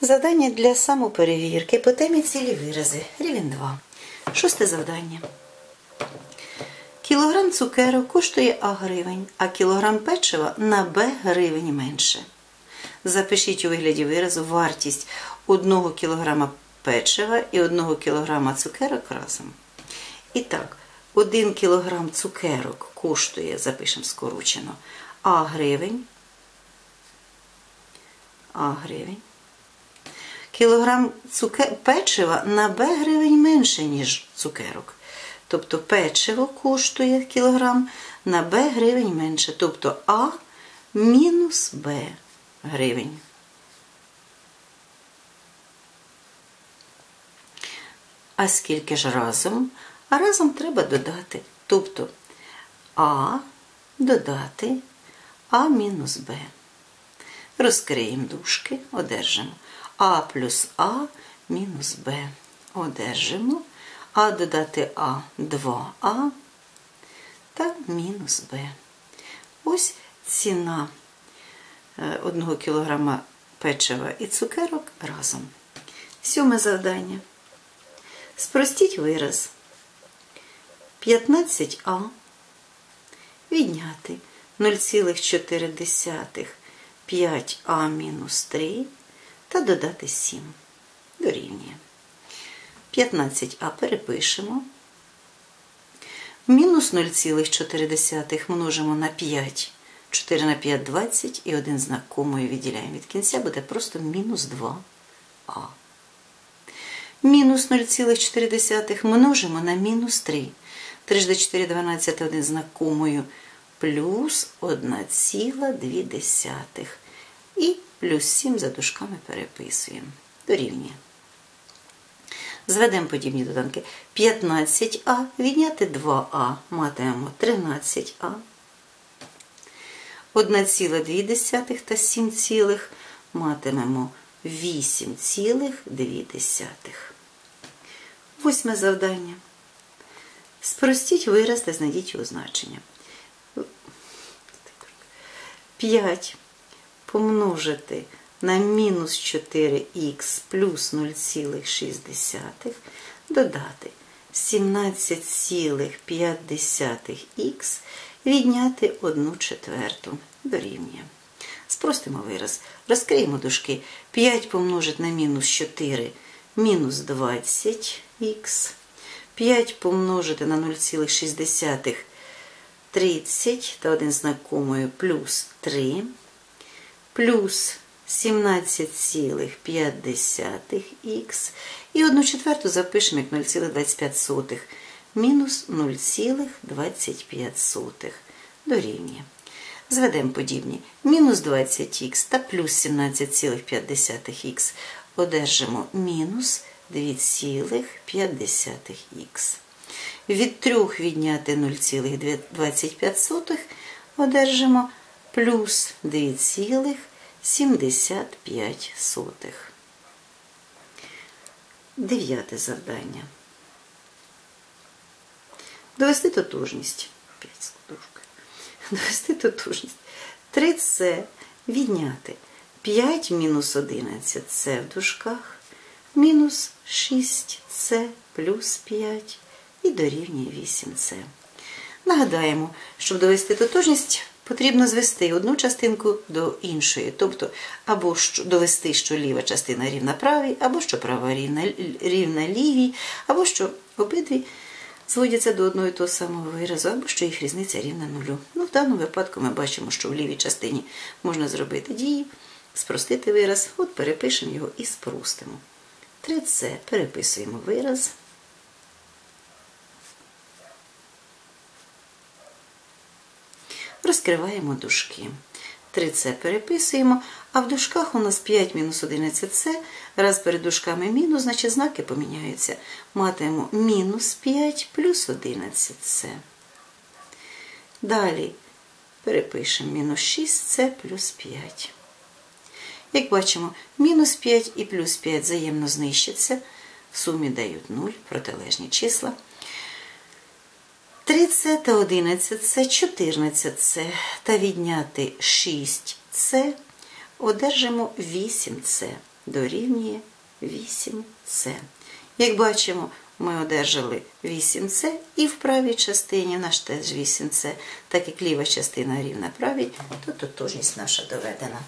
Завдання для самоперевірки по темі цілі вирази. Рівень 2. Шосте завдання. Кілограм цукерок коштує А гривень, а кілограм печива на Б гривень менше. Запишіть у вигляді виразу вартість 1 кілограма печива і 1 кілограма цукерок разом. І так, 1 кілограм цукерок коштує, запишемо скорочено, А гривень. А гривень. Кілограм цукер... печива на Б гривень менше, ніж цукерок. Тобто печиво коштує кілограм на Б гривень менше. Тобто А мінус Б гривень. А скільки ж разом? А разом треба додати. Тобто А додати А мінус Б. Розкриємо дужки, одержимо А плюс А мінус Б. Одержимо А додати А 2А та мінус Б. Ось ціна 1 кг печива і цукерок разом. Сьоме завдання. Спростіть вираз 15А відняти 0,4 5а мінус 3 та додати 7. Дорівнює. 15а перепишемо. Мінус 0,4 множимо на 5. 4 на 5 20 і один знак комою відділяємо від кінця, буде просто мінус 2а. Мінус 0,4 множимо на мінус 3. 3 до 4 12 один знак комою плюс 1,2. І плюс 7 за дужками переписуємо. Дорівнює. Зведемо подібні доданки. 15а відняти 2а матимемо 13а. 1,2 та 7, цілих матимемо 8,2. Восьме завдання. Спростіть вираз та знайдіть його значення. 5 помножити на мінус 4х плюс 0,6 додати 17,5х відняти 1 четверту дорівнює. Спростимо вираз. Розкриємо дужки. 5 помножити на мінус 4 мінус 20х. 5 помножити на 0,6 30 та один знак комою плюс 3 плюс 17,5х і 1 четверту запишемо як 0,25 мінус 0,25 дорівнює. Зведемо подібні. Мінус 20х та плюс 17,5х одержимо мінус 2,5х. Від 3 відняти 0,25 одержимо плюс 2,75. Дев'яте завдання. Довести тотожність. 5 складушка. Довести тотожність. 3С відняти 5 мінус 11 С в дужках, мінус 6С плюс 5 і дорівнює 8С. Нагадаємо, щоб довести тотожність, потрібно звести одну частинку до іншої. Тобто, або довести, що ліва частина рівна правій, або що права рівна, рівна лівій, або що обидві зводяться до одного і того самого виразу, або що їх різниця рівна нулю. Ну, В даному випадку ми бачимо, що в лівій частині можна зробити дії, спростити вираз, от перепишемо його і спростимо. 3С переписуємо вираз. Розкриваємо дужки. 3С переписуємо, а в дужках у нас 5 мінус 11С. Раз перед дужками мінус, значить знаки поміняються. Матимемо мінус 5 плюс 11С. Далі перепишемо мінус 6С плюс 5. Як бачимо, мінус 5 і плюс 5 взаємно знищаться. В сумі дають 0 протилежні числа. 3С та 11С, 14С та відняти 6С, одержимо 8С дорівнює 8С. Як бачимо, ми одержали 8С і в правій частині в нас теж 8С, так як ліва частина рівна правій, то тотожність наша доведена.